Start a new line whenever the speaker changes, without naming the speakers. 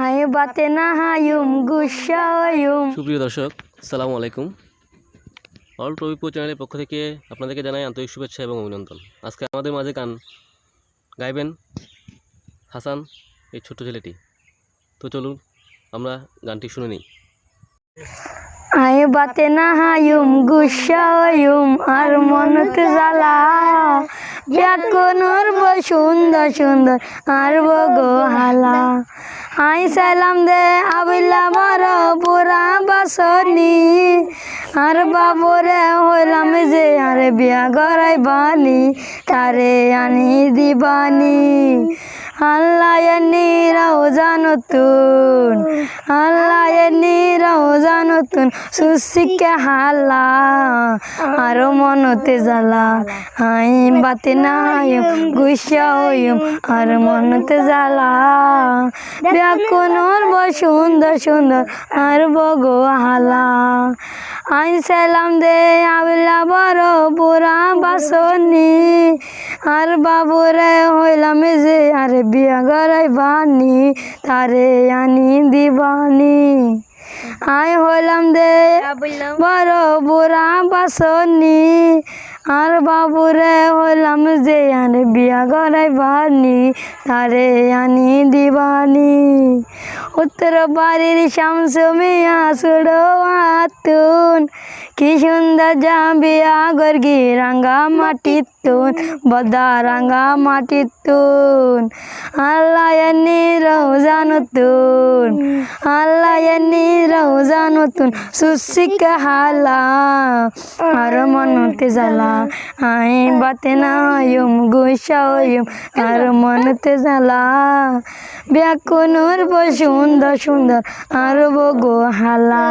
আয় বাতে না হায়ুম গুসায়ুম
সুপ্রিয় দর্শক সালামু আলাইকুম। অল টবিপো চ্যানেলের পক্ষ থেকে আপনাদেরকে জানাই আন্তরিক শুভেচ্ছা এবং অভিনন্দন। আজকে আমাদের মাঝে গান গাইবেন হাসান এই ছোট্ট ছেলেটি। তো চলুন আমরা গানটি শুনে নিই।
আয় বাতে না হায়ুম গুসায়ুম আর মনতে জ্বালা। ব্যাকুনুর বই সুন্দর সুন্দর আর গো হালা। আই সালাম দে আবিল্লা বড় পুরা বাসনি। আর বাবরে হইলাম যে আরে বিয়া গড়াই বানি তারে আনি দিবানি। আল্লাহ জানতুন আল্লাহ জানতুন সুশিকে হালা, আরও মনতে জ্বালা। আই বাতে নাইম গুসা হইম, আর মনতে জ্বালা। ব্যাকুনোর ব সুন্দর সুন্দর, আর বগো হালা। আই সালাম দে আবিলা বড় পুরা বাসনি। আর বাবুরে হইলাম যে, আরে বিয়া গড়াই বানি তারে আনি দিবানি আই হইলাম দে, বড় বুড়া বাসনি। আর বাবুরে হইলাম যে, আরে বিয়া গড়াই বানি তারে আনি দিবানি উত্তর বাড়ির শামস মিয়া সুড়ো আতুন কি সুন্দর যাবি আগর গি রাঙ্গা মাটির তুন, বদা রাঙ্গা মাটির তুন। আল্লাহ এনি রোজা নতুন, আল্লাহ এনি রোজা নতুন। সুশিক হালা, আর মনতে জ্বালা, আই বাতে না গুসাইম আর মনতে জ্বালা। ব্যাকুনুর বই সুন্দর সুন্দর আর বগো হালা।